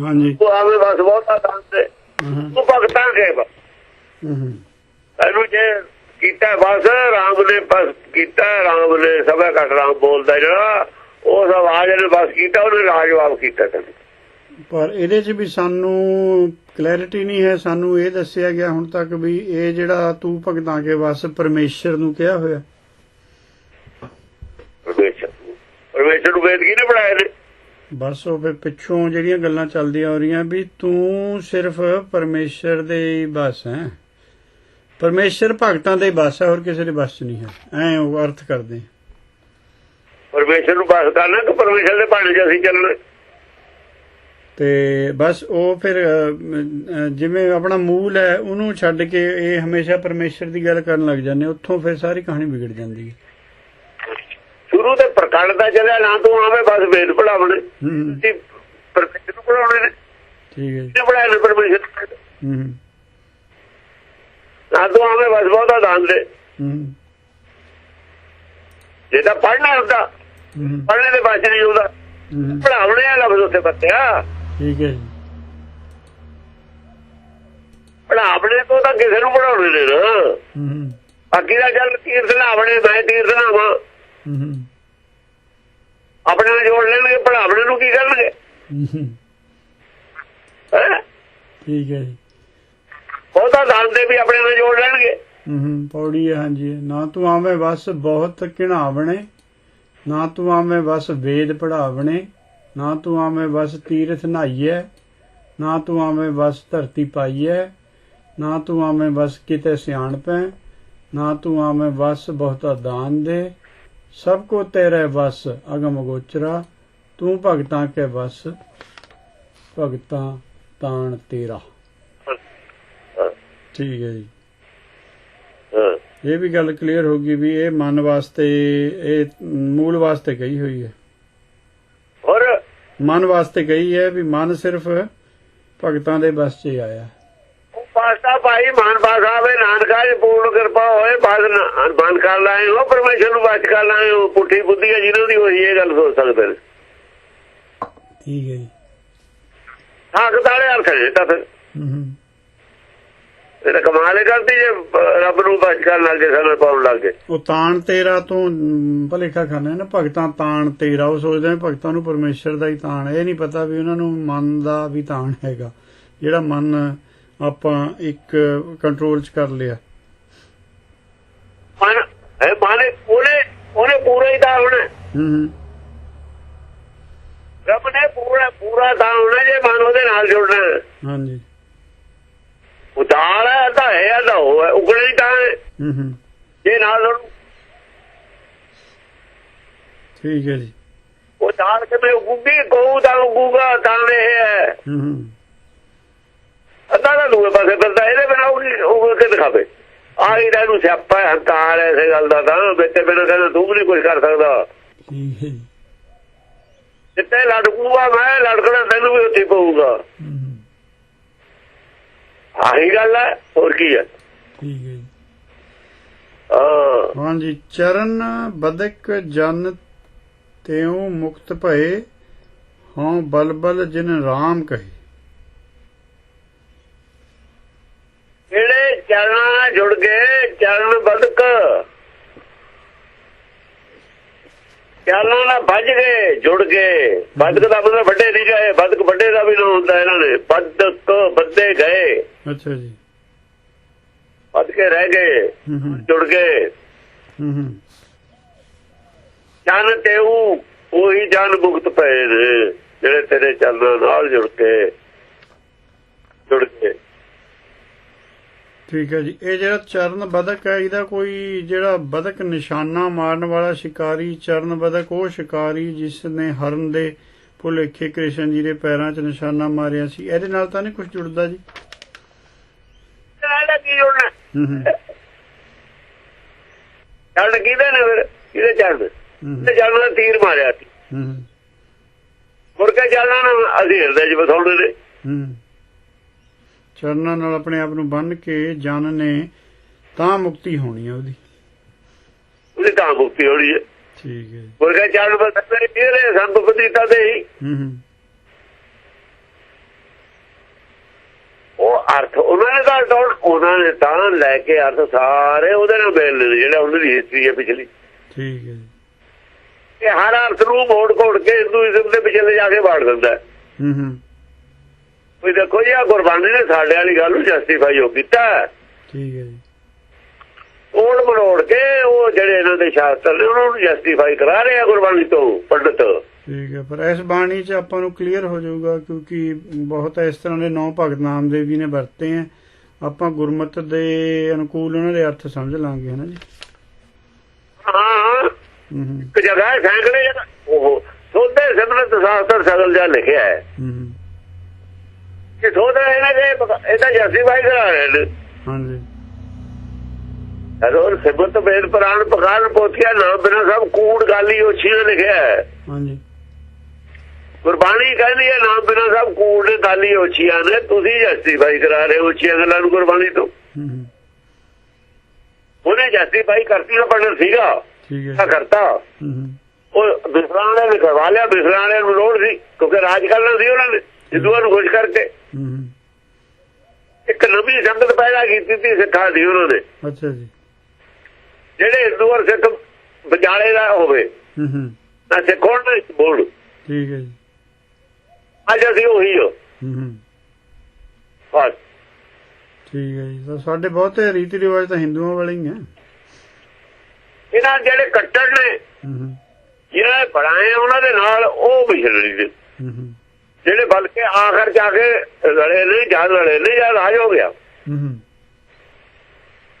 ਹਾਂਜੀ। ਤੂੰ ਆਵੇ ਬਸ ਬਹੁਤਾ ਦਾਨ ਦੇ। ਹੂੰ। ਤੂੰ ਭਗਤਾਂ ਕੇ ਬਸ। ਹੂੰ ਇਹਨੂੰ ਜੇ ਕੀਤਾ ਬਸ ਰਾਮ ਨੇ ਬਸ ਕੀਤਾ ਰਾਮ ਨੇ ਸਭਾ ਘਟ ਰਾਮ ਬੋਲਦਾ ਜਿਹੜਾ ਉਸ ਆਵਾਜ਼ ਨੇ ਬਸ ਕੀਤਾ ਉਹਨੇ ਲਾਜਵਾਬ ਕੀਤਾ ਤੈਨੂੰ। ਪਰ ਇਹਦੇ 'ਚ ਵੀ ਸਾਨੂੰ ਕਲੈਰਿਟੀ ਨਹੀਂ ਹੈ ਸਾਨੂੰ ਇਹ ਦੱਸਿਆ ਗਿਆ ਹੁਣ ਤੱਕ ਵੀ ਇਹ ਜਿਹੜਾ ਤੂੰ ਭਗਤਾਂ ਕੇ ਵਸ ਪਰਮੇਸ਼ਰ ਨੂੰ ਕਿਹਾ ਹੋਇਆ। ਪਰਮੇਸ਼ਰ ਨੂੰ। ਪਰਮੇਸ਼ਰ ਨੂੰ ਵੇਦ ਕਿਹਨੇ ਬਣਾਏ ਨੇ? ਬਸ ਉਹ ਫਿਰ ਪਿੱਛੋਂ ਜਿਹੜੀਆਂ ਗੱਲਾਂ ਚੱਲਦੀਆਂ ਆ ਰਹੀਆਂ ਵੀ ਤੂੰ ਸਿਰਫ ਪਰਮੇਸ਼ਰ ਦੇ ਹੀ ਬਸ ਹੈ। ਪਰਮੇਸ਼ਰ ਭਗਤਾਂ ਦੇ ਹੀ ਬਸ ਹੈ ਹੋਰ ਕਿਸੇ ਦੇ ਬਸ ਨਹੀਂ ਹੈ। ਐ ਉਹ ਅਰਥ ਕਰਦੇ। ਪਰਮੇਸ਼ਰ ਨੂੰ ਬਸ ਕਰਨਾ ਕਿ ਪਰਮੇਸ਼ਰ ਦੇ ਭਾਣੇ 'ਚ ਅਸੀਂ ਚੱਲਣਾ? ਤੇ ਬਸ ਉਹ ਫਿਰ ਜਿਵੇਂ ਆਪਣਾ ਮੂਲ ਹੈ ਉਹਨੂੰ ਛੱਡ ਕੇ ਇਹ ਹਮੇਸ਼ਾ ਪਰਮੇਸ਼ਰ ਦੀ ਗੱਲ ਕਰਨ ਲੱਗ ਜਾਂਦੇ ਉੱਥੋਂ ਫਿਰ ਸਾਰੀ ਕਹਾਣੀ ਵਿਗੜ ਜਾਂਦੀ ਹੈ। ਸ਼ੁਰੂ ਤੇ ਪ੍ਰਕੜਦਾ ਚੱਲਿਆ ਨਾ ਤੂੰ ਆਵੇਂ ਬਸ ਵੇਦ ਪੜਾਵਣੇ ਤੁਸੀਂ ਪਰਮੇਸ਼ਰ ਨੂੰ ਪੜਾਉਣੇ ਨੇ। ਠੀਕ ਹੈ ਜੀ। ਨੇ ਪਰਮੇਸ਼ਰ? ਹੂੰ। ਨਾ ਤੂੰ ਆਵੇਂ ਬਸ ਬਹੁਤਾ ਦਾਨ ਦੇ। ਹੂੰ। ਜੇ ਤਾਂ ਪੜਨਾ ਹੁੰਦਾ ਪੜਨੇ ਦੇ ਬਾਅਦ ਨਹੀਂ ਹੁੰਦਾ ਪੜਾਉਣੇ ਆ ਲਫ਼ਜ਼ ਉੱਤੇ ਬੱਤਿਆ। ਠੀਕ ਹੈ ਜੀ। ਪੜਾਵਣੇ ਤੋਂ ਤਾਂ ਕਿਸੇ ਨੂੰ ਪੜਾਉਣੇ ਨੇ ਨਾ। ਹੂੰ। ਬਾਕੀ ਦਾ ਚੱਲ ਤੀਰਥ ਨਾਵਣੇ ਮੈਂ ਤੀਰਥ ਹੂੰ। ਆਪਣੇ ਨਾਲ ਜੋੜ ਲੈਣਗੇ ਪੜਾਵਣੇ ਨੂੰ ਕੀ ਕਰਨਗੇ? ਠੀਕ ਹੈ ਜੀ। ਬਹੁਤਾ ਦਾਨ ਦੇ ਵੀ ਆਪਣੇ ਨਾਲ ਜੋੜ ਲੈਣਗੇ। ਹੂੰ ਪੌੜੀ ਹੈ ਹਾਂਜੀ। ਨਾ ਤੂੰ ਆਵੇਂ ਬਸ ਬਹੁਤ ਘਿਣਾਵਣੇ ਨਾ ਤੂੰ ਆਵੇਂ ਬਸ ਵੇਦ ਪੜਾਵਣੇ ਨਾ ਤੂੰ ਆਵੇਂ ਬਸ ਤੀਰਥ ਨਹਾਈਐ ਨਾ ਤੂੰ ਆਵੇਂ ਬਸ ਧਰਤੀ ਪਾਈਐ ਨਾ ਤੂੰ ਆਵੇਂ ਬਸ ਕਿਤੇ ਸਿਆਣਪੈ ਨਾ ਤੂੰ ਆਵੇਂ ਬਸ ਬਹੁਤਾ ਦਾਨ ਦੇ ਸਭ ਕੋ ਤੇਰੇ ਬਸ ਅਗਮ ਗੋਚਰਾ ਤੂੰ ਭਗਤਾਂ ਕੇ ਬਸ ਭਗਤਾਂ ਤਾਣ ਤੇਰਾ। ਠੀਕ ਹੈ ਜੀ। ਇਹ ਵੀ ਗੱਲ ਕਲੀਅਰ ਹੋ ਗਈ ਵੀ ਇਹ ਮਨ ਵਾਸਤੇ ਇਹ ਮੂਲ ਵਾਸਤੇ ਕਹੀ ਹੋਈ ਹੈ। ਹੋਰ? ਮਨ ਵਾਸਤੇ ਕਹੀ ਹੈ ਵੀ ਮਨ ਸਿਰਫ ਭਗਤਾਂ ਦੇ ਬਸ 'ਚ ਹੀ ਆਇਆ। ਉਹ ਪਾਸਾ ਭਾਈ ਮਾਨ ਪਾਸ ਆਵੇ ਨਾਨਕਾ ਜੀ ਪੂਰਨ ਕਿਰਪਾ ਹੋਏ ਬਾਦ ਬੰਦ ਕਰ ਲਾਏ ਹੋ ਪਰਮੇਸ਼ਰ ਨੂੰ ਬਚ ਕਰ ਲਾਏ ਹੋ ਪੁੱਠੀ ਬੁੱਧੀ ਹੈ ਜਿਹਨਾਂ ਦੀ ਹੋਈ ਇਹ ਗੱਲ ਸੋਚ ਸਕਦੇ ਨੇ। ਠੀਕ ਹੈ ਜੀ। ਹੱਕ ਦਾਲੇ ਅਰਥ ਹੈ ਤਾਂ ਫਿਰ। ਹੂੰ ਹੂੰ। ਇਹ ਕਮਾਲ ਹੀ ਕਰਦੀ ਜੇ ਰੱਬ ਨੂੰ ਬਚ ਕਰਨ ਲੱਗੇ ਸਾਨੂੰ ਪਾਉਣ ਲੱਗੇ ਉਹ ਤਾਣ ਤੇਰਾ ਤੋਂ ਭੁਲੇਖਾ ਖਾਨਾ ਨਾ ਭਗਤਾਂ ਤਾਣ ਤੇਰਾ ਉਹ ਸੋਚਦੇ ਨੇ ਭਗਤਾਂ ਨੂੰ ਪਰਮੇਸ਼ਰ ਦਾ ਹੀ ਤਾਣ। ਇਹ ਨਹੀਂ ਪਤਾ ਵੀ ਉਹਨਾਂ ਨੂੰ ਮਨ ਦਾ ਵੀ ਤਾਣ ਹੈਗਾ। ਜਿਹੜਾ ਮਨ ਆਪਾਂ ਇੱਕ ਕੰਟਰੋਲ 'ਚ ਕਰ ਲਿਆ। ਮਨ ਹੈ ਮਾਨੇ ਉਹਨੇ ਉਹਨੇ ਪੂਰਾ ਹੀ ਤਾਂ ਹੋਣਾ। ਹੂੰ ਹੂੰ। ਰੱਬ ਨੇ ਪੂਰਾ ਪੂਰਾ ਤਾਂ ਹੋਣਾ ਜੇ ਮਨ ਉਹਦੇ ਨਾਲ ਜੁੜਨਾ। ਹਾਂਜੀ। ਉਹ ਦਾਲ ਹੈ ਤਾਂ ਹੈ ਤਾਂ ਉਹ ਹੈ ਉਗਣੇ ਹੀ ਤਾਂ ਹੈ। ਹੂੰ ਜੇ ਨਾਲ ਉਹਨੂੰ- ਠੀਕ ਹੈ ਜੀ। ਉਹ ਦਾਲ ਕਿਵੇਂ ਉਗੂਗੀ? ਕਹੂ ਤਾਂ ਉਗੂਗਾ ਤਾਂ ਇਹ ਹੈ। ਹੂੰ ਹੂੰ। ਅੱਧਾ ਤਾਂ ਦੂਏ ਪਾਸੇ ਫਿਰਦਾ ਇਹਦੇ ਬਿਨਾ ਉਹ ਨਹੀਂ ਉਹ ਕੇ ਦਿਖਾਵੇ। ਆਹੀ ਦਾ ਨੂੰ ਸਿਆਪਾ ਹੰਕਾਰ ਇਸੇ ਗੱਲ ਦਾ ਤਾਂ ਬੇਟੇ ਬਿਨਾ ਕਹਿੰਦਾ ਤੂੰ ਵੀ ਨਹੀਂ ਕੁਝ ਕਰ ਸਕਦਾ। ਠੀਕ ਹੈ ਜੀ। ਜਿੱਤੇ ਲੜਕੂਗਾ ਮੈਂ ਲੜਕਣਾ ਤੈਨੂੰ ਵੀ ਉੱਥੇ ਪਊਗਾ। ਆਹੀ ਗੱਲ ਹੈ ਹੋਰ ਕੀ ਹੈ? ਠੀਕ ਹੈ ਜੀ। ਹਾਂ। ਹਾਂਜੀ ਚਰਨ ਬਦਕ ਜਨ ਤਿਉ ਮੁਕਤ ਭਏ ਹਉ ਬਲਬਲ ਜਿਨ ਰਾਮ ਕਹੇ ਜਿਹੜੇ ਚਰਨਾਂ ਨਾਲ ਜੁੜ ਗਏ ਚਰਨ ਬਦਕ। ਚਰਨਾਂ ਨਾਲ ਵੱਜ ਗਏ ਜੁੜ ਗਏ ਬਦਕ ਦਾ ਮਤਲਬ ਵੱਡੇ ਨਹੀਂ ਗਏ ਬਦਕ ਵੱਡੇ ਦਾ ਵੀ ਨਾ ਹੁੰਦਾ ਇਹਨਾਂ ਨੇ। ਬਦਕ ਬੱਦੇ ਗਏ। ਅੱਛਾ ਜੀ। ਵੱਧ ਕੇ ਰਹਿ ਗਏ ਜੁੜ ਗਏ। ਹੂੰ ਹੂੰ। ਜਨ ਤੇਊ ਉਹੀ ਜਨ ਮੁਕਤ ਪਏ ਨੇ ਜਿਹੜੇ ਤੇਰੇ ਚਰਨਾਂ ਨਾਲ ਜੁੜ ਕੇ ਜੁੜ ਕੇ। ਠੀਕ ਹੈ ਜੀ। ਇਹ ਜਿਹੜਾ ਚਰਨ ਬਦਕ ਹੈ ਇਹਦਾ ਕੋਈ ਜਿਹੜਾ ਬਦਕ ਨਿਸ਼ਾਨਾ ਮਾਰਨ ਵਾਲਾ ਸ਼ਿਕਾਰੀ ਚਰਨ ਬਦਕ ਉਹ ਸ਼ਿਕਾਰੀ ਜਿਸ ਨੇ ਹਰਨ ਦੇ ਭੁਲੇਖੇ ਕ੍ਰਿਸ਼ਨ ਜੀ ਦੇ ਪੈਰਾਂ 'ਚ ਨਿਸ਼ਾਨਾ ਮਾਰਿਆ ਸੀ। ਇਹਦੇ ਨਾਲ ਤਾਂ ਨਹੀਂ ਕੁਝ ਜੁੜਦਾ ਜੀ? ਇਹਦਾ ਕੀ ਜੁੜਨਾ। ਚਰਨ ਕਿਹਦੇ ਨੇ ਫਿਰ ਕਿਹਦੇ ਤੇ ਚਰਨ ਦਾ ਤੀਰ ਮਾਰਿਆ ਸੀ। ਚਰਨਾਂ ਨੂੰ ਅਸੀਂ ਹਿਰਦੇ 'ਚ ਬਸਾਉਣੇ ਨੇ ਹੂੰ। ਚਰਨਾਂ ਨਾਲ ਆਪਣੇ ਆਪ ਨੂੰ ਬੰਨ ਕੇ ਜਨ ਨੇ ਤਾਂ ਮੁਕਤੀ ਹੋਣੀ ਹੈ ਉਹਦੀ। ਉਹਦੀ ਤਾਂ ਮੁਕਤੀ ਹੋਣੀ ਹੈ ਠੀਕ ਹੈ ਮੁੜ ਕੇ ਚਰਨ ਬਸਾਉਣੇ ਇਹਦੇ ਸੰਤ ਪਤੀਤਾ ਦੇ ਹੀ। ਹੂੰ ਹੂੰ। ਅਰਥ ਉਹਨਾਂ ਨੇ ਤਾਂ ਟੋਲ ਉਹਨਾਂ ਨੇ ਤਾਂ ਲੈ ਕੇ ਅਰਥ ਸਾਰੇ ਉਹਦੇ ਨਾਲ ਮੇਲ ਨੇ ਜਿਹੜਾ ਉਹਨਾਂ ਦੀ ਹਿਸਟਰੀ ਹੈ ਪਿਛਲੀ। ਠੀਕ ਹੈ ਇਹ ਹਰ ਅਰਥ ਨੂੰ ਮੋੜ ਕੋੜ ਕੇ ਹਿੰਦੂਇਜ਼ਮ ਦੇ ਪਿਛਲੇ ਜਾ ਕੇ ਵਾੜ ਦਿੰਦਾ। ਹੈ। ਹੂੰ। ਕੋਈ ਦੇਖੋ ਜੀ ਆ ਗੁਰਬਾਣੀ ਨੇ ਸਾਡੇ ਵਾਲੀ ਗੱਲ ਨੂੰ ਜਸਟੀਫਾਈ ਹੋ ਕੀਤਾ। ਠੀਕ ਹੈ ਜੀ। ਕੋੜ ਮਰੋੜ ਕੇ ਉਹ ਜਿਹੜੇ ਇਹਨਾਂ ਦੇ ਸ਼ਾਸਤਰ ਨੇ ਉਹਨਾਂ ਨੂੰ ਜਸਟੀਫਾਈ ਕਰਾ ਰਹੇ ਆ ਗੁਰਬਾਣੀ ਤੋਂ ਪੰਡਤ। ਠੀਕ ਹੈ ਪਰ ਇਸ ਬਾਣੀ 'ਚ ਆਪਾਂ ਨੂੰ ਕਲੀਅਰ ਹੋ ਜਾਊਗਾ ਕਿਉਂਕਿ ਬਹੁਤ ਇਸ ਤਰ੍ਹਾਂ ਦੇ ਨੌ ਭਗਤ ਨਾਮਦੇਵ ਜੀ ਨੇ ਵਰਤੇ ਆ। ਆਪਾਂ ਗੁਰਮਤ ਦੇ ਅਨੁਕੂਲ ਉਹਨਾਂ ਦੇ ਅਰਥ ਸਮਝ ਲਾਂਗੇ ਹਨਾ ਜੀ? ਹਾਂ। ਇੱਕ ਜਗ੍ਹਾ ਸੈਂਕੜੇ ਜਗ੍ਹਾ। ਉਹ ਸੋਧੇ ਸਿਮਰਤ ਸ਼ਾਸਤਰ ਸਗਲ ਜਾ ਲਿਖਿਆ ਹੈ ਹੂੰ। ਹੂੰ ਕਿ ਸੋਧ ਰਹੇ ਨੇ ਕਿ ਇਹਦਾ ਜਸਟੀਫਾਈ ਕਰਾ ਰਹੇ ਨੇ ਹਾਂਜੀ। ਪੁਰਾਣ ਪੋਥੀਆ ਬਿਨਾ ਸਭ ਕੂੜ ਗਾਲੀ ਉੱਚੀਆਂ ਲਿਖਿਆ ਹੈ। ਹਾਂਜੀ। ਗੁਰਬਾਣੀ ਕਹਿੰਦੀ ਹੈ ਨਾਮ ਬਿਨਾ ਸਭ ਕੂੜ ਨੇ ਗਾਲੀ ਉੱਚੀਆਂ ਨੇ। ਤੁਸੀਂ ਜਸਟੀਫਾਈ ਕਰਾ ਰਹੇ ਹੋ ਉੱਚੀਆਂ ਗੱਲਾਂ ਨੂੰ ਗੁਰਬਾਣੀ ਤੋਂ। ਹੂੰ ਹੂੰ। ਉਹਨੇ ਜਸਟੀਫਾਈ ਕਰਤੀ ਨਾ ਪੜਨ ਸੀਗਾ। ਠੀਕ ਹੈ। ਕਰਤਾ। ਹੂੰ ਹੂੰ। ਉਹ ਬਿਸਰਾਂ ਵਾਲੇ ਨੇ ਕਰਵਾ ਲਿਆ ਬਿਸਰਾਂ ਵਾਲਿਆਂ ਨੂੰ ਲੋੜ ਸੀ ਕਿਉਂਕਿ ਰਾਜ ਕਰਨਾ ਸੀ ਉਹਨਾਂ ਨੇ। ਹਿੰਦੂਆਂ ਨੂੰ ਖੁਸ਼ ਕਰਕੇ। ਇੱਕ ਨਵੀਂ ਸੰਗਤ ਪੈਦਾ ਕੀਤੀ ਸੀ ਸਿੱਖਾਂ ਦੀ ਉਹਨਾਂ ਨੇ। ਅੱਛਾ ਜੀ। ਜਿਹੜੇ ਹਿੰਦੂ ਔਰ ਸਿੱਖ ਵਿਚਾਲੇ ਦਾ ਹੋਵੇ ਹੂੰ ਹੂੰ। ਨਾ ਸਿੱਖ ਹੋਣ ਨਾ ਬੋਲ। ਠੀਕ ਹੈ ਜੀ। ਅੱਜ ਅਸੀਂ ਉਹੀ ਹੋ। ਹੂੰ ਹੂੰ। ਬਸ। ਠੀਕ ਹੈ ਜੀ। ਸਾਡੇ ਬਹੁਤੇ ਰੀਤੀ ਰਿਵਾਜ ਤਾਂ ਹਿੰਦੂਆਂ ਵਾਲੇ ਹੀ ਆ। ਇਹਨਾਂ ਜਿਹੜੇ ਕੱਟੜ ਨੇ ਹੂੰ ਹੂੰ। ਜਿਹੜੇ ਬਣਾਏ ਉਹਨਾਂ ਦੇ ਨਾਲ ਉਹ ਮਿਸ਼ਨਰੀ ਦੇ। ਹੂੰ ਹੂੰ। ਜਿਹੜੇ ਬਲਕਿ ਆਖਰ ਜਾ ਕੇ ਲੜੇ ਨੇ ਜਦ ਲੜੇ ਨੇ ਜਦ ਰਾਜ ਹੋ ਗਿਆ।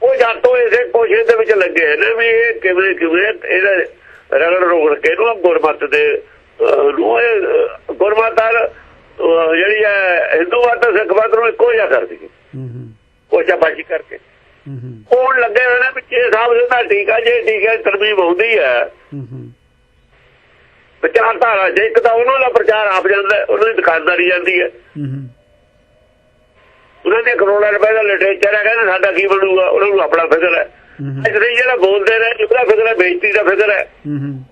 ਉਹ ਜਦ ਤੋਂ ਇਸੇ ਕੋਸ਼ਿਸ਼ ਦੇ ਵਿੱਚ ਲੱਗੇ ਨੇ ਵੀ ਇਹ ਕਿਵੇਂ ਕਿਵੇਂ ਇਹਦਾ ਰਗੜ ਰੋਗੜ ਕੇ ਨੂੰ ਗੁਰਮਤ ਦੇ ਨੂੰ ਇਹ, ਅਹ, ਗੁਰਮਤ ਨਾਲ ਅਹ, ਜਿਹੜੀ ਹੈ ਹਿੰਦੂ ਮਤ ਸਿੱਖ ਮਤ ਨੂੰ ਇੱਕੋ ਜਿਹਾ ਕਰ ਦਿੱਤੀ ਹੂੰ। ਹੂੰ ਕੋਸ਼ਾ ਬਾਜੀ ਕਰਕੇ। ਹੂੰ ਹੂੰ ਉਹ ਲੱਗੇ ਹੋਏ ਨੇ ਵੀ ਇਹ ਸਾਹਿਬ ਦੇ ਠੀਕ ਆ ਜੇ ਠੀਕ ਹੈ ਤਰਮੀਮ ਹੁੰਦੀ ਹੈ ਹੂੰ ਹੂੰ ਵਿਚਾਰਧਾਰਾ ਜੇ ਇੱਕ ਤਾਂ ਉਹਨਾਂ ਦਾ ਪ੍ਰਚਾਰ ਆਪ ਜਾਂਦਾ ਉਹਨਾਂ ਦੀ ਦੁਕਾਨਦਾਰੀ ਜਾਂਦੀ ਹੈ। ਉਹਨਾਂ ਦੇ ਕਰੋੜਾਂ ਰੁਪਏ ਦਾ ਲਿਟਰੇਚਰ ਹੈ ਕਹਿੰਦੇ ਸਾਡਾ ਕੀ ਬਣੂਗਾ? ਉਹਨਾਂ ਨੂੰ ਆਪਣਾ ਫਿਕਰ ਹੈ। ਅੱਜ ਦੇ ਜਿਹੜਾ ਬੋਲਦੇ ਨੇ ਉਹਦਾ ਫਿਕਰ ਹੈ ਬੇਇੱਜ਼ਤੀ ਦਾ ਫਿਕਰ ਹੈ। ਹੂੰ ਹੂੰ।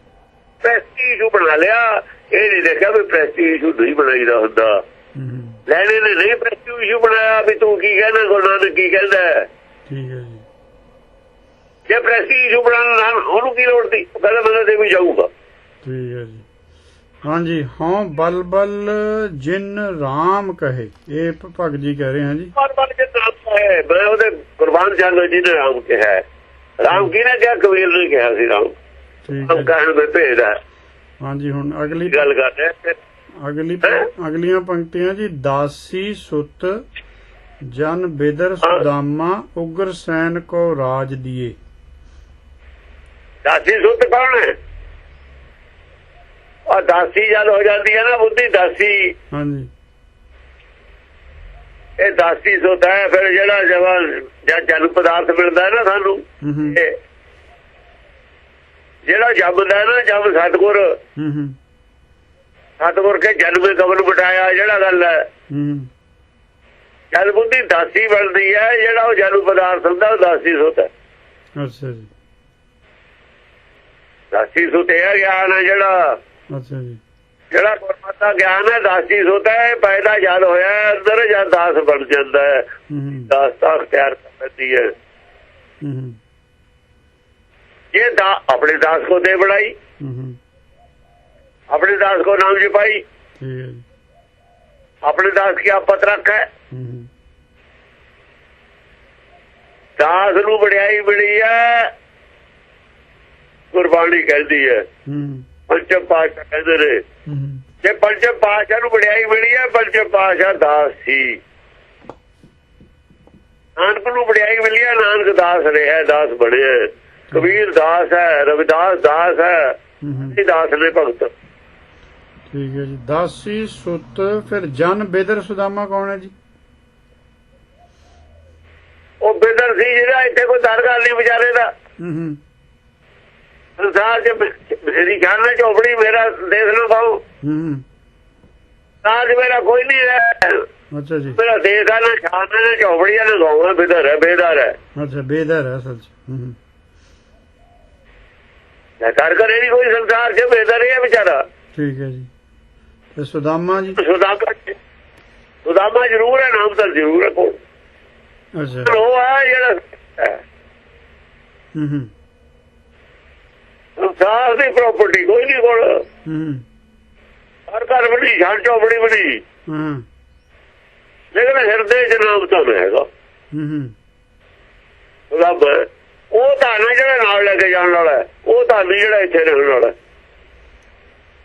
ਪ੍ਰੈਸਟੀ ਇਸ਼ੂ ਬਣਾ ਲਿਆ। ਇਹ ਨਹੀਂ ਦੇਖਿਆ ਵੀ ਪ੍ਰੈਸਟੀ ਇਸ਼ੂ ਨਹੀਂ ਬਣਾਈਦਾ ਹੁੰਦਾ। ਲੈਣੇ ਨੇ ਨਹੀਂ ਪ੍ਰੈਸਟੀ ਇਸ਼ੂ ਬਣਾਇਆ ਵੀ ਤੂੰ ਕੀ ਕਹਿੰਦਾ ਗੁਰੂ ਨਾਨਕ ਕੀ ਕਹਿੰਦਾ। ਠੀਕ ਹੈ ਜੀ। ਜੇ ਪ੍ਰੈਸਟੀ ਇਸ਼ੂ ਬਣਾਉਣ ਨਾਲ ਉਹਨੂੰ ਕੀ ਲੋੜ ਉਹ ਕਹਿੰਦਾ ਮੈਂ ਤੇ ਵੀ ਜਾਊਗਾ। ਠੀਕ ਹੈ ਜੀ। ਹਾਂਜੀ ਹਾਂ ਬਲਬਲ ਜਿਨ ਰਾਮ ਕਹੇ। ਇਹ ਭਗਤ ਜੀ ਕਹਿ ਰਹੇ ਹਾਂ ਜੀ। ਬਣ ਕੇ ਨਾਮ ਹੈ ਮੈਂ ਉਹਦੇ ਕੁਰਬਾਨ ਚਾਲੋ ਜੀ ਨੇ ਰਾਮ ਕਿਹਾ। ਰਾਮ ਕਿਹਨੇ ਕਿਹਾ? ਕਬੀਰ ਨੇ ਕਿਹਾ ਸੀ ਰਾਮ। ਠੀਕ ਹੈ ਕਹਿਣ ਦੇ ਹੈ। ਹਾਂਜੀ ਹੁਣ ਅਗਲੀ ਗੱਲ ਕਰਦੇ। ਅਗਲੀ ਅਗਲੀਆਂ ਪੰਕਤੀਆਂ ਜੀ। ਦਾਸੀ ਸੁਤ ਜਨ ਬਿਦਰ ਸੁਦਾਮਾ ਉਗਰ ਸੈਨ ਕੋ ਰਾਜ ਦੀਏ। ਦਾਸੀ ਸੁੱਤ ਕੌਣ ਹੈ? ਉਹ ਦਾਸੀ ਜਦ ਹੋ ਜਾਂਦੀ ਹੈ ਨਾ ਬੁੱਧੀ ਦਾਸੀ। ਹਾਂਜੀ। ਇਹ ਦਾਸੀ ਸੁੱਤ ਹੈ ਫਿਰ ਜਿਹੜਾ ਜਵਾਨ ਜਾਂ ਜਨ ਪਦਾਰਥ ਮਿਲਦਾ ਹੈ ਨਾ ਸਾਨੂੰ ਜਿਹੜਾ ਜੰਮਦਾ ਹੈ ਨਾ ਜੰਮ ਸਤਗੁਰ। ਹੂੰ ਹੂੰ। ਸਤਗੁਰ ਕੇ ਜਨਮ ਕਬਰ ਬਟਾਇਆ ਜਿਹੜਾ ਗੱਲ ਹੈ। ਹੂੰ ਜਦ ਬੁੱਧੀ ਦਾਸੀ ਬਣਦੀ ਹੈ ਜਿਹੜਾ ਉਹ ਜਨ ਪਦਾਰਥ ਹੁੰਦਾ ਉਹ ਦਾਸੀ ਸੁੱਤ ਹੈ। ਅੱਛਾ ਜੀ। ਦਾਸੀ ਸੁੱਤ ਗਿਆਨ ਹੈ ਜਿਹੜਾ ਅੱਛਾ ਜੀ। ਜਿਹੜਾ ਗੁਰਮਤਿ ਗਿਆਨ ਹੈ ਦਾਸੀ ਸੋਤਾ ਹੈ ਪੈਦਾ ਜਦ ਹੋਇਆ ਅੰਦਰ ਜਾਂ ਦਾਸ ਬਣ ਜਾਂਦਾ ਹੈ। ਦਾਸ ਦਾ ਅਖਤਿਆਰ ਕਰਦੀ ਹੈ। ਇਹ ਦਾ ਆਪਣੇ ਦਾਸ ਕੋ ਦੇ ਬੜਾਈ ਆਪਣੇ ਦਾਸ ਕੋ ਨਾਮ ਜਪਾਈ। ਆਪਣੇ ਦਾਸ ਕੀ ਆਪਤ ਰੱਖ ਹੈ? ਦਾਸ ਨੂੰ ਬੜਾਈ ਮਿਲੀ ਹੈ। ਗੁਰਬਾਣੀ ਕਹਿੰਦੀ ਹੈ। ਪੰਚਮ ਪਾਸ਼ਾ ਕਹਿੰਦੇ ਨੇ ਜੇ ਪੰਚਮ ਪਾਸ਼ਾ ਨੂੰ ਵਡਿਆਈ ਮਿਲੀ ਹੈ ਪੰਚਮ ਪਾਸ਼ਾ ਦਾਸ ਸੀ। ਨਾਨਕ ਨੂੰ ਵਡਿਆਈ ਮਿਲੀ ਹੈ ਨਾਨਕ ਦਾਸ ਰਿਹਾ ਦਾਸ ਬਣਿਆ ਕਬੀਰ ਦਾਸ ਹੈ ਰਵਿਦਾਸ ਦਾਸ ਹੂੰ ਇਹ ਦਾਸ ਨੇ ਭਗਤ। ਠੀਕ ਹੈ ਜੀ। ਦਾਸੀ ਸੁਤ ਫਿਰ ਜਨ ਬਿਦਰ ਸੁਦਾਮਾ ਕੌਣ ਹੈ ਜੀ? ਉਹ ਬਿਦਰ ਸੀ ਜਿਹੜਾ ਇੱਥੇ ਕੋਈ ਦਰਗਾਹ ਨਹੀਂ ਵਿਚਾਰੇ ਦਾ। ਹੂੰ ਹੂੰ ਸੰਸਾਰ ਚ ਮੇਰੀ ਜਾਨ ਨਾਲ ਝੋਪੜੀ ਮੇਰਾ ਦੇਖ ਨਾ ਪਾਉ ਹੂੰ। ਹੂੰ ਸਾਜ ਮੇਰਾ ਕੋਈ ਨਹੀਂ ਹੈ। ਅੱਛਾ ਜੀ। ਮੇਰਾ ਦੇਖ ਆ ਨਾ ਸ਼ਾਨ ਨਾ ਝੋਪੜੀ ਨਾ ਗਾਉਣਾ ਬਿਦਰ ਹੈ ਬੇਦਾਰ ਹੈ। ਅੱਛਾ ਬੇਦਰ ਹੈ ਅਸਲ ਚ। ਹੂੰ। ਹੂੰ ਮੈਂ ਕਰ ਕਰੇ ਨਹੀਂ ਕੋਈ ਸੰਸਾਰ ਚ ਬੇਦਾਰ ਹੈ ਵਿਚਾਰਾ। ਠੀਕ ਹੈ ਜੀ। ਤੇ ਸੁਦਾਮਾ ਜੀ? ਸੁਦਾਮਾ ਸੁਦਾਮਾ ਜ਼ਰੂਰ ਹੈ ਨਾਮ ਤਾਂ ਜ਼ਰੂਰ ਹੈ ਕੋਲ। ਅੱਛਾ। ਉਹ ਆ ਜਿਹੜਾ ਹੂੰ ਹੂੰ। ਸੰਸਾਰ ਦੀ ਪ੍ਰਾਪਰਟੀ ਕੋਈ ਨਹੀਂ ਕੋਲ ਹੂੰ ਹਰ ਘਰ ਬਣੀ ਛਾਂ ਚੌਪੜੀ ਬਣੀ ਹਾਂ ਲੇਕਿਨ ਹਿਰਦੇ ਚ ਨਾਮ ਤਾਂ ਹੈਗਾ ਹੂੰ ਰੱਬ। ਉਹ ਤਾਂ ਨਾ ਜਿਹੜਾ ਨਾਲ ਲੈ ਕੇ ਜਾਣ ਵਾਲਾ। ਉਹ ਤਾਂ ਨਹੀਂ ਜਿਹੜਾ ਇੱਥੇ ਰਹਿਣ ਵਾਲਾ।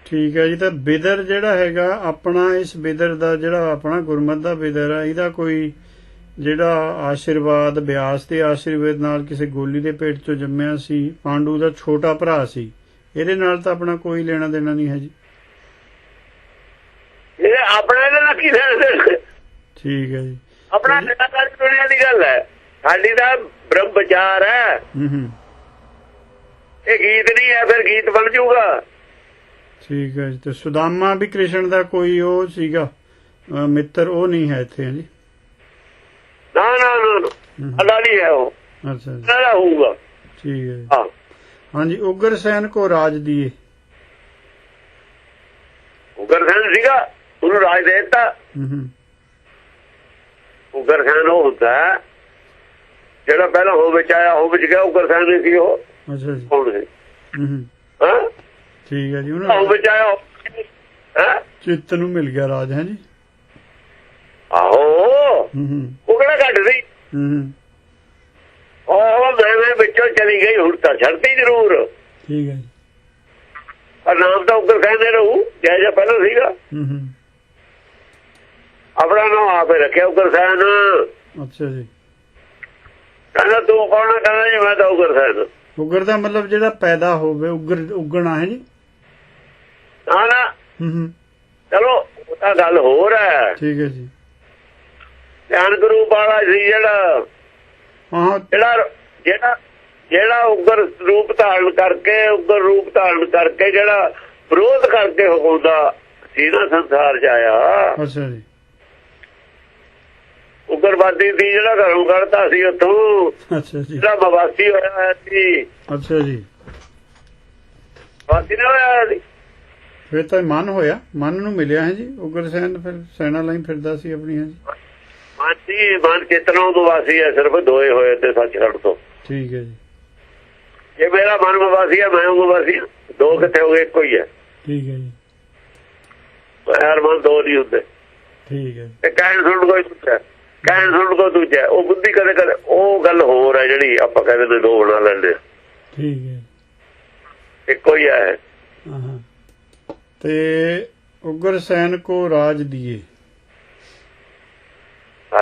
ਠੀਕ ਹੈ ਜੀ ਤਾਂ ਬਿਦਰ ਜਿਹੜਾ ਹੈਗਾ ਆਪਣਾ ਇਸ ਬਿਦਰ ਦਾ ਜਿਹੜਾ ਆਪਣਾ ਗੁਰਮਤ ਦਾ ਬਿਦਰ ਹੈ ਇਹਦਾ ਕੋਈ ਜਿਹੜਾ ਆਸ਼ੀਰਵਾਦ ਬਿਆਸ ਦੇ ਆਸ਼ੀਰਵਾਦ ਨਾਲ ਕਿਸੇ ਗੋਲੀ ਦੇ ਪੇਟ ਚੋਂ ਜੰਮਿਆ ਸੀ ਪਾਂਡੂ ਦਾ ਛੋਟਾ ਭਰਾ ਸੀ ਇਹਦੇ ਨਾਲ ਤਾਂ ਆਪਣਾ ਕੋਈ ਲੈਣਾ ਦੇਣਾ ਨਹੀਂ ਹੈ ਜੀ। ਇਹ ਆਪਣਾ ਨਾਲ ਕੀ ਲੈਣ? ਠੀਕ ਹੈ ਜੀ। ਆਪਣਾ ਨਿਰਾਕਾਰ ਦੁਨੀਆ ਦੀ ਗੱਲ ਹੈ। ਸਾਡੀ ਦਾ ਬ੍ਰਹਮ ਵਿਚਾਰ ਹੈ। ਹੂੰ ਹੂੰ। ਇਹ ਗੀਤ ਨਹੀਂ ਹੈ ਫਿਰ ਗੀਤ ਬਣ ਜਾਊਗਾ। ਠੀਕ ਹੈ ਜੀ। ਤੇ ਸੁਦਾਮਾ ਵੀ ਕ੍ਰਿਸ਼ਨ ਦਾ ਕੋਈ ਉਹ ਸੀਗਾ। ਮਿੱਤਰ ਉਹ ਨਹੀਂ ਹੈ ਇੱਥੇ ਜੀ। ਨਾ ਨਾ ਨਾ ਨਾ। ਹੂੰ। ਹੈ ਉਹ। ਅੱਛਾ ਨਾ ਹੋਊਗਾ। ਠੀਕ ਹੈ। ਹਾਂ। ਹਾਂਜੀ ਉਗਰ ਸੈਨ ਕੋ ਰਾਜ ਦੀਏ। ਉਗਰਸੈਨ ਸੀਗਾ ਉਹਨੂੰ ਰਾਜ ਦੇ ਦਿੱਤਾ। ਹੂੰ ਹੂੰ। ਉਗਰਸੈਨ ਉਹ ਹੁੰਦਾ ਹੈ, ਜਿਹੜਾ ਪਹਿਲਾਂ ਹੋ ਵਿੱਚ ਆਇਆ ਹੋ ਵਿੱਚ ਗਿਆ ਉਗਰਸੈਨ ਨਹੀਂ ਸੀ ਉਹ। ਅੱਛਾ ਜੀ। ਹੂੰ ਹੂੰ। ਹਾਂ? ਠੀਕ ਹੈ ਜੀ ਹੋ ਉਹਨਾਂ ਵਿੱਚ ਆਇਆ ਹਾਂ? ਚਿੱਤ ਨੂੰ ਮਿਲ ਗਿਆ ਰਾਜ ਹੈ ਜੀ। ਆਹੋ। ਹੂੰ ਹੂੰ। ਘੱਟ ਸੀ ਹੂੰ। ਹੂੰ ਉਹ ਮੈਂ ਵਿੱਚੋਂ ਚਲੀ ਗਈ ਹੁਣ ਤਾਂ ਛੱਡਤੀ ਜ਼ਰੂਰ। ਠੀਕ ਹੈ ਨਾਮ ਤਾਂ ਉੱਪਰ ਕਹਿੰਦੇ ਰਹੂ ਜੈ ਜੈ ਪਹਿਲਾਂ ਸੀਗਾ। ਆਪਣਾ ਨਾਮ ਆਪੇ ਰੱਖਿਆ ਉੱਪਰ ਸੈਨ। ਅੱਛਾ ਜੀ। ਕਹਿੰਦਾ ਤੂੰ ਕੌਣ ਹੈ ਕਹਿੰਦਾ ਜੀ ਮੈਂ ਤਾਂ ਉੱਪਰ ਸੈਨ। ਉਗਰ ਦਾ ਮਤਲਬ ਜਿਹੜਾ ਪੈਦਾ ਹੋਵੇ ਉਗਰ ਉਗਣਾ ਹੈ ਜੀ? ਨਾ ਨਾ। ਹੂੰ ਹੂੰ। ਚਲੋ ਉਹ ਤਾਂ ਗੱਲ ਹੋਰ ਹੈ। ਠੀਕ ਹੈ ਜੀ। ਧਿਆਨ ਗਰੂਪ ਵਾਲਾ ਸੀ ਜਿਹੜਾ ਹਾਂ। ਜਿਹੜਾ ਜਿਹੜਾ ਜਿਹੜਾ ਉਗਰ ਰੂਪ ਧਾਰਨ ਕਰਕੇ ਉਗਰ ਰੂਪ ਧਾਰਨ ਕਰਕੇ ਜਿਹੜਾ ਵਿਰੋਧ ਕਰਕੇ ਹੁੰਦਾ ਨਾ ਸੰਸਾਰ ਚ ਆਇਆ। ਅੱਛਾ ਜੀ। ਉਗਰਵਾਦੀ ਸੀ ਜਿਹੜਾ ਘਰੋਂ ਕੱਢਤਾ ਸੀ ਉੱਥੋਂ ਅੱਛਾ ਜੀ। ਜਿਹੜਾ ਮਵਾਸੀ ਹੋਇਆ ਸੀ। ਅੱਛਾ ਜੀ। ਵਾਸੀ ਨਾ ਹੋਇਆ ਹੋਇਆ ਸੀ? ਫਿਰ ਤਾਂ ਮਨ ਹੋਇਆ ਮਨ ਨੂੰ ਮਿਲਿਆ ਹੈ ਜੀ। ਉਗਰ ਸੈਨ ਫਿਰ ਸੈਨਾ ਲਾਈਨ ਫਿਰਦਾ ਸੀ ਆਪਣੀ ਹੈ ਜੀ ਮਾਨਸੀ ਮਨ ਚੇਤਨਾ ਮਵਾਸੀ ਹੈ ਸਿਰਫ ਦੋਏ ਹੋਏ ਤੇ ਸੱਚਖੰਡ ਤੋਂ। ਠੀਕ ਹੈ ਜੀ। ਜੇ ਮੇਰਾ ਮਨ ਮਵਾਸੀ ਹੈ ਮੈਂ ਮਵਾਸੀ ਹਾਂ। ਦੋ ਕਿੱਥੇ ਹੋ ਗਏ ਇੱਕੋ ਹੀ ਹੈ ਠੀਕ ਹੈ ਜੀ। ਹਰ ਮਨ ਦੋ ਨਹੀਂ ਹੁੰਦੇ। ਠੀਕ ਹੈ। ਤੇ ਕਹਿਣ ਸੁਣ ਕੋਈ ਦੂਜਾ। ਕਹਿਣ ਸੁਣ ਕੋ ਦੂਜਾ। ਉਹ ਬੁੱਧੀ ਕਦੇ ਕਦੇ ਉਹ ਗੱਲ ਹੋਰ ਹੈ ਜਿਹੜੀ ਆਪਾਂ ਕਹਿੰਦੇ ਨੇ ਦੋ ਬਣਾ ਲੈਂਦੇ। ਠੀਕ ਹੈ। ਇੱਕੋ ਹੀ ਹੈ ਹਾਂ ਹਾਂ। ਤੇ ਉਗਰ ਸੈਨ ਕੋ ਰਾਜ ਦੀਏ।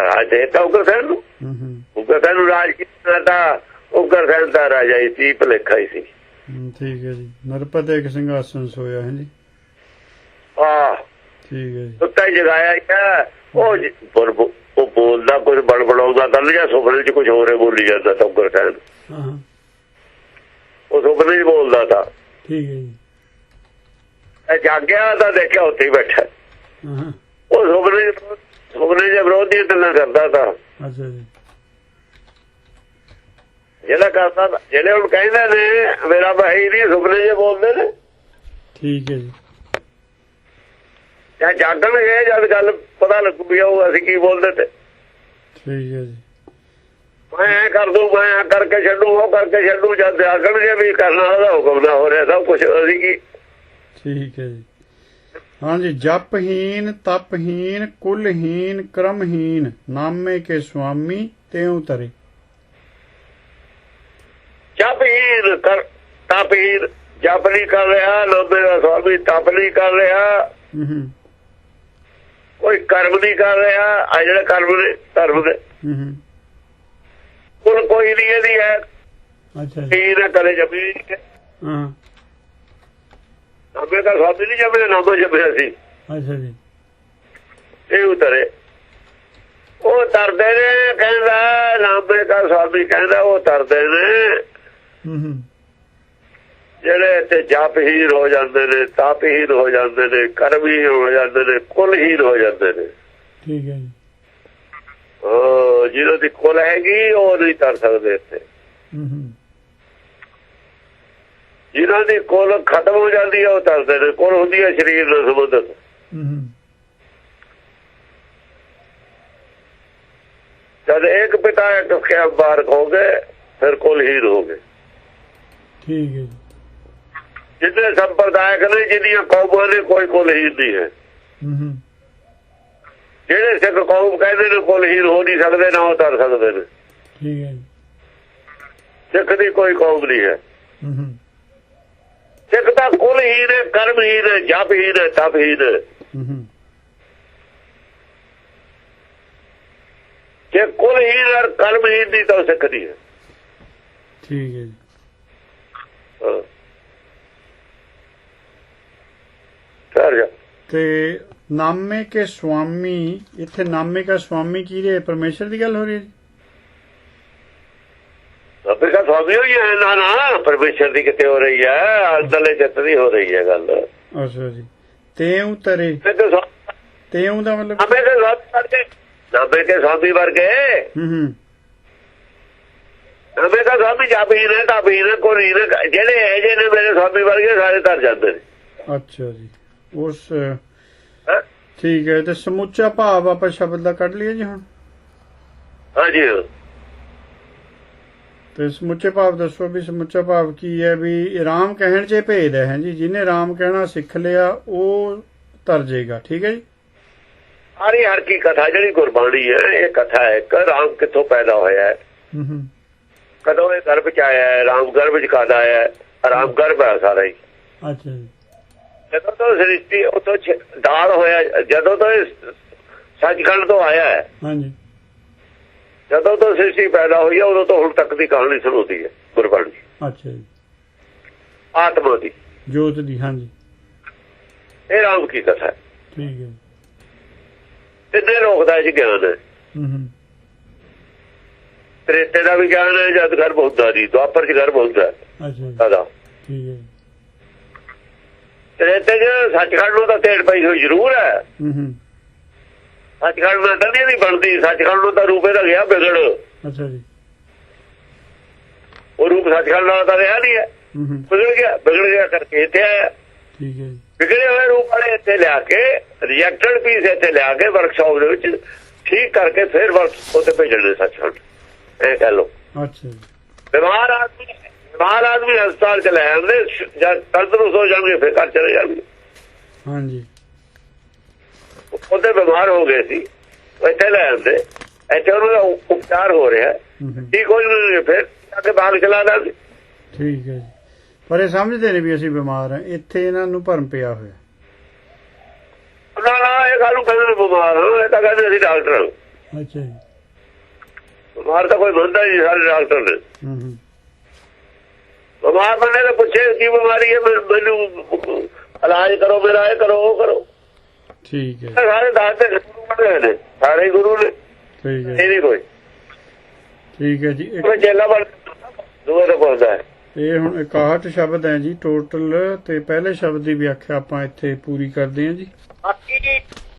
ਰਾਜ ਦੇ ਤਾਂ ਉਗਰ ਸੈਨ ਨੂੰ। ਹੂੰ ਹੂੰ। ਉਗਰ ਸੈਨ ਨੂੰ ਰਾਜ ਕੀਤਾ ਤਾਂ ਉਗਰ ਸੈਨ ਦਾ ਰਾਜਾ ਹੀ ਸੀ ਭਲੇਖਾ ਹੀ ਸੀ। ਠੀਕ ਹੈ ਜੀ। ਨਰਪਤ ਇੱਕ ਸਿੰਘਾਸਨ ਸੋਇਆ ਹੈ ਜੀ। ਆਹ ਠੀਕ ਹੈ ਜੀ। ਹੀ ਜਗਾਇਆ ਹੈ ਉਹ ਉਹ ਬੋਲਦਾ ਕੁਝ ਬੜਬੜਾਉਂਦਾ ਗੱਲ ਜਾਂ ਸੁਪਨੇ 'ਚ ਕੁਝ ਹੋਰ ਹੀ ਬੋਲੀ ਜਾਂਦਾ ਤਾਂ ਉਗਰ ਸੈਨ ਹਾਂ ਉਹ ਸੁਪਨੇ 'ਚ ਬੋਲਦਾ ਤਾਂ। ਠੀਕ ਹੈ ਜੀ। ਜਾਗਿਆ ਤਾਂ ਦੇਖਿਆ ਉੱਥੇ ਹੀ ਬੈਠਾ। ਹਾਂ ਹਾਂ। ਉਹ ਸੁਪਨੇ 'ਚ ਸੁਪਨੇ 'ਚ ਵਿਰੋਧੀ ਗੱਲਾਂ ਕਰਦਾ ਤਾਂ। ਅੱਛਾ ਜੀ। ਜਿਹੜਾ ਕਰਦਾ ਜਿਹੜੇ ਹੁਣ ਕਹਿੰਦੇ ਨੇ ਮੇਰਾ ਭਾਈ ਨਹੀਂ ਸੁਪਨੇ 'ਚ ਬੋਲਦੇ ਨੇ। ਠੀਕ ਹੈ ਜੀ। ਜਾਂ ਜਾਗਣਗੇ ਜਦ ਗੱਲ ਪਤਾ ਲੱਗੂ ਵੀ ਉਹ ਅਸੀਂ ਕੀ ਬੋਲਦੇ ਤੇ। ਠੀਕ ਹੈ ਜੀ। ਮੈਂ ਐਂ ਕਰ ਦੂੰ ਮੈਂ ਐਂ ਕਰਕੇ ਛੱਡੂ ਉਹ ਕਰਕੇ ਛੱਡੂ ਜਦ ਜਾਗਣਗੇ ਵੀ ਕਰਨਾ ਉਹਦਾ ਹੁਕਮ ਨਾ ਹੋ ਰਿਹਾ ਸਭ ਕੁਝ ਅਸੀਂ ਕੀ ਠੀਕ ਹੈ ਜੀ। ਹਾਂਜੀ ਜਪਹੀਨ ਤਪਹੀਨ ਕੁਲਹੀਨ ਕਰਮਹੀਨ ਨਾਮੇ ਕੇ ਸੁਆਮੀ ਤਿਉ ਤਰੇ। ਜਪਹੀਨ ਕਰ ਤਪਹੀਨ ਜਪ ਨਹੀਂ ਕਰ ਰਿਹਾ ਲੋਬੇ ਦਾ ਸਵਾਮੀ ਤਪ ਨਹੀਂ ਕਰ ਰਿਹਾ। ਕੋਈ ਕਰਮ ਨਹੀਂ ਕਰ ਰਿਹਾ ਆ ਜਿਹੜੇ ਕਰਮ ਨੇ ਧਰਮ ਦੇ ਹੂੰ ਹੂੰ। ਕੁਲ ਕੋਈ ਨਹੀਂ ਇਹਦੀ ਹੈ। ਅੱਛਾ ਜੀ। ਕੀ ਨਾ ਕਰੇ ਜਪੀ ਹਾਂ। ਨਾਮੇ ਦਾ ਸਵਾਮੀ ਨਹੀਂ ਜਪਿਆ ਨਾਮਾ ਜਪਿਆ ਸੀ। ਅੱਛਾ ਜੀ। ਇਹ ਉਤਰੇ। ਉਹ ਤਰਦੇ ਨੇ ਕਹਿੰਦਾ ਨਾਮੇ ਦਾ ਸਵਾਮੀ ਕਹਿੰਦਾ ਉਹ ਤਰਦੇ ਨੇ। ਹੂੰ ਹੂੰ। ਜਿਹੜੇ ਤੇ ਜਪਹੀਨ ਹੋ ਜਾਂਦੇ ਨੇ ਤਾਪਹੀਨ ਹੋ ਜਾਂਦੇ ਨੇ ਕਰਮਹੀਨ ਹੋ ਜਾਂਦੇ ਨੇ ਕੁਲਹੀਨ ਹੋ ਜਾਂਦੇ ਨੇ। ਠੀਕ ਹੈ ਜੀ। ਉਹ ਜਿਹਨਾਂ ਦੀ ਕੁਲ ਹੈਗੀ ਉਹ ਨਹੀਂ ਤਰ ਸਕਦੇ ਇੱਥੇ। ਹੂੰ ਹੂੰ। ਜਿਨ੍ਹਾਂ ਦੀ ਕੁਲ ਖਤਮ ਹੋ ਜਾਂਦੀ ਹੈ ਉਹ ਤਰਦੇ ਨੇ। ਕੁਲ ਹੁੰਦੀ ਹੈ ਸਰੀਰ ਨਾਲ ਸੰਬੰਧਿਤ। ਹੂੰ ਹੂੰ ਜਦ ਇੱਕ ਪਿਤਾ ਇੱਕ ਖਿਆ ਬਾਰ ਹੋਗੇ ਫਿਰ ਕੁਲਹੀਨ ਹੋਗੇ ਠੀਕ ਹੈ ਜੀ। ਜਿੰਨੇ ਸੰਪਰਦਾਇਕ ਨੇ ਜਿੰਨੀਆਂ ਕੌਮਾਂ ਨੇ ਕੋਈ ਕੁਲਹੀਨ ਨਹੀਂ ਹੈ। ਹੂੰ ਹੂੰ। ਜਿਹੜੇ ਸਿੱਖ ਕੌਮ ਕਹਿੰਦੇ ਨੇ ਕੁਲਹੀਨ ਹੋ ਨਹੀਂ ਸਕਦੇ ਨਾ ਉਹ ਤਰ ਸਕਦੇ ਨੇ। ਠੀਕ ਹੈ ਸਿੱਖ ਦੀ ਕੋਈ ਕੌਮ ਨਹੀਂ ਹੈ। ਹੂੰ ਹੂੰ ਸਿੱਖ ਦਾ ਕੁਲਹੀਨ ਹੈ ਕਰਮਹੀਨ ਹੈ ਜਪਹੀਨ ਹੈ ਤਪਹੀਨ ਹੈ ਹੂੰ ਹੂੰ ਜੇ ਕੁਲਹੀਨ ਔਰ ਕਰਮਹੀਨ ਦੀ ਤਾਂ ਸਿੱਖ ਨਹੀਂ ਹੈ। ਠੀਕ ਹੈ ਜੀ। ਹਾਂ। ਤੇ ਨਾਮੇ ਕੇ ਸੁਆਮੀ ਇੱਥੇ ਨਾਮੇ ਕਾ ਸੁਆਮੀ ਕੀ ਰੇ ਪਰਮੇਸ਼ਰ ਦੀ ਗੱਲ ਹੋ ਰਹੀ ਹੈ ਜੀ? ਸਵਾਮੀ ਹੋਈ ਹੈ ਨਾ ਨਾ ਪਰਮੇਸ਼ਰ ਦੀ ਕਿਤੇ ਹੋ ਰਹੀ ਹੈ ਅੰਦਰਲੇ ਚਿੱਤ ਦੀ ਹੋ ਰਹੀ ਹੈ ਗੱਲ। ਅੱਛਾ ਜੀ। ਤੇ ਉਤਰੇ ਤੇ ਤੇ ਸਵਾ- ਤੇ ਦਾ ਮਤਲਬ ਨਾਮੇ ਕੇ ਸਵਾਮੀ ਵਰਗੇ ਨਾਮੇ ਕੇ ਸਵਾਮੀ ਵਰਗੇ। ਹੂੰ ਹੂੰ। ਨਾਮੇ ਕਾ ਸਵਾਮੀ ਜਾਪੀ ਨੇ ਤਾਪੀ ਨੇ ਕੋਈ ਨੇ ਜਿਹੜੇ ਇਹ ਜੇ ਨੇ ਮੇਰੇ ਸਵਾਮੀ ਵਰਗੇ ਸਾਰੇ ਤਰ ਜਾਂਦੇ ਨੇ। ਅੱਛਾ ਜੀ। ਉਸ? ਠੀਕ ਹੈ ਤੇ ਸਮੁੱਚਾ ਭਾਵ ਆਪਾਂ ਸ਼ਬਦ ਦਾ ਕੱਢ ਲਈਏ ਜੀ ਹੁਣ? ਹਾਂਜੀ। ਤੇ ਸਮੁੱਚੇ ਭਾਵ ਦੱਸੋ ਵੀ ਸਮੁੱਚਾ ਭਾਵ ਕੀ ਹੈ ਵੀ ਰਾਮ ਕਹਿਣ 'ਚ ਭੇਦ ਹੈ ਜੀ ਜਿਹਨੇ ਰਾਮ ਕਹਿਣਾ ਸਿੱਖ ਲਿਆ ਉਹ ਤਰ ਜਾਏਗਾ ਠੀਕ ਹੈ ਜੀ? ਸਾਰੀ ਹਰ ਕੀ ਕਥਾ ਜਿਹੜੀ ਗੁਰਬਾਣੀ ਹੈ ਇਹ ਕਥਾ ਹੈ। ਕਿ ਰਾਮ ਕਿੱਥੋਂ ਪੈਦਾ ਹੋਇਆ ਹੈ? ਕਦੋਂ ਇਹ ਗਰਭ ਚ ਆਇਆ ਹੈ? ਰਾਮ ਗਰਭ ਚ ਕਦ ਆਇਆ ਹੈ? ਰਾਮ ਗਰਭ ਹੈ ਸਾਰਾ ਹੀ। ਅੱਛਾ ਜੀ। ਜਦੋਂ ਤੋਂ ਸ੍ਰਿਸ਼ਟੀ ਉਤੋਂ ਦਾਲ ਹੋਇਆ ਜਦੋਂ ਤੋਂ ਸੱਚਖੰਡ ਤੋਂ ਆਇਆ ਹੈ ਹਾਂਜੀ। ਜਦੋਂ ਤੋਂ ਸ੍ਰਿਸ਼ਟੀ ਪੈਦਾ ਹੋਈ ਹੈ ਉਦੋਂ ਤੋਂ ਹੁਣ ਤੱਕ ਦੀ ਕਹਾਣੀ ਸੁਣਾਉਂਦੀ ਹੈ ਗੁਰਬਾਣੀ ਅੱਛਾ ਜੀ। ਆਤਮਾ ਦੀ। ਜੋਤ ਦੀ ਹਾਂਜੀ। ਇਹ ਰਾਮ ਕੀ ਕਥਾ ਹੈ? ਠੀਕ ਹੈ। ਤਿੰਨੇ ਲੋਕ ਦਾ ਇਹ ਗਿਆਨ ਹੈ? ਹੂੰ ਹੂੰ। ਤ੍ਰੇਤੇ ਦਾ ਵੀ ਗਿਆਨ ਹੈ ਜਦ ਗਰਭ ਹੁੰਦਾ ਜੀ ਦੁਆਪਰ ਚ ਹੁੰਦਾ ਹੈ। ਅੱਛਾ ਜੀ। ਸਾਦਾ ਠੀਕ ਹੈ। ਜੀ। ਤ੍ਰੇਤੇ ਚ ਸੱਚਖੰਡ ਨੂੰ ਤਾਂ ਤੇੜ ਪਈ ਹੋਈ ਜ਼ਰੂਰ ਹੈ। ਹੂੰ ਹੂੰ। ਸੱਚਖੰਡ ਨਾਲ ਤਾਂ ਨਹੀਂ ਬਣਦੀ ਸੱਚਖੰਡ ਨੂੰ ਤਾਂ ਰੂਪੇ ਦਾ ਗਿਆ ਵਿਗੜ। ਅੱਛਾ ਜੀ। ਉਹ ਰੂਪ ਸੱਚਖੰਡ ਨਾਲ ਤਾਂ ਰਿਹਾ ਨਹੀਂ ਹੈ। ਵਿਗੜ ਗਿਆ ਵਿਗੜ ਗਿਆ ਕਰਕੇ ਇੱਥੇ ਆਇਆ। ਠੀਕ ਹੈ ਜੀ। ਵਿਗੜੇ ਹੋਏ ਰੂਪ ਵਾਲੇ ਇੱਥੇ ਲਿਆ ਕੇ ਰਿਜੈਕਟਡ ਪੀਸ ਇੱਥੇ ਲਿਆ ਕੇ ਵਰਕਸ਼ਾਪ ਦੇ ਵਿੱਚ ਠੀਕ ਕਰਕੇ ਫਿਰ ਵਰਕ ਉੱਤੇ ਭੇਜਣੇ ਸੱਚਖੰਡ। ਇਹ ਕਹਿ ਲਓ। ਅੱਛਾ ਬਿਮਾਰ ਆਦਮੀ ਬਿਮਾਰ ਆਦਮੀ ਹਸਪਤਾਲ ਚ ਲੈ ਆਉਂਦੇ ਜਦ ਤੰਦਰੁਸਤ ਹੋ ਜਾਣਗੇ ਫਿਰ ਘਰ ਚਲੇ ਜਾਣਗੇ। ਹਾਂਜੀ। ਉਹਦੇ ਬਿਮਾਰ ਹੋ ਗਏ ਸੀ ਇੱਥੇ ਲੈ ਆਉਂਦੇ। ਇੱਥੇ ਉਹਨਾਂ ਦਾ ਉਪਚਾਰ ਹੋ ਰਿਹਾ। ਠੀਕ ਹੋ ਜਾਣਗੇ ਫਿਰ ਜਾ ਕੇ ਬਾਹਰ ਚਲਾ ਦਾਂਗੇ ਠੀਕ ਹੈ ਜੀ। ਪਰ ਇਹ ਸਮਝਦੇ ਨੇ ਵੀ ਅਸੀਂ ਬਿਮਾਰ ਹਾਂ। ਇੱਥੇ ਇਹਨਾਂ ਨੂੰ ਭਰਮ ਪਿਆ ਹੋਇਆ। ਨਾ ਨਾ ਇਹ ਗੱਲ ਨੂੰ ਕਹਿੰਦੇ ਬਿਮਾਰ ਹਾਂ ਇਹ ਤਾਂ ਕਹਿੰਦੇ ਅਸੀਂ ਡਾਕਟਰ ਹਾਂ। ਅੱਛਾ ਜੀ। ਬਿਮਾਰ ਤਾਂ ਕੋਈ ਬੰਦਾ ਨਹੀਂ ਸਾਰੇ ਡਾਕਟਰ ਨੇ। ਹੂੰ ਹੂੰ। ਬਿਮਾਰ ਬੰਦੇ ਨੇ ਪੁੱਛੇ ਕੀ ਬਿਮਾਰੀ ਹੈ ਮੈਨੂੰ ਇਲਾਜ ਕਰੋ ਮੇਰਾ ਇਹ ਕਰੋ ਉਹ ਕਰੋ। ਠੀਕ ਹੈ। ਸਾਰੇ ਦੱਸਦੇ ਨੇ, ਗੁਰੂ ਬਣੇ ਨੇ ਸਾਰੇ ਗੁਰੂ ਨੇ। ਠੀਕ ਹੈ। ਇਹ ਨਹੀਂ ਕੋਈ। ਠੀਕ ਹੈ ਜੀ ਇੱਕ- ਚੇਲਾ ਬਣ ਦੂਏ ਤੋਂ ਪੁੱਛਦਾ ਹੈ ਇਹ ਹੁਣ 61 ਸ਼ਬਦ ਹੈ ਜੀ ਟੋਟਲ ਤੇ ਪਹਿਲੇ ਸ਼ਬਦ ਦੀ ਵਿਆਖਿਆ ਆਪਾਂ ਇੱਥੇ ਪੂਰੀ ਕਰਦੇ ਹਾਂ ਜੀ। ਬਾਕੀ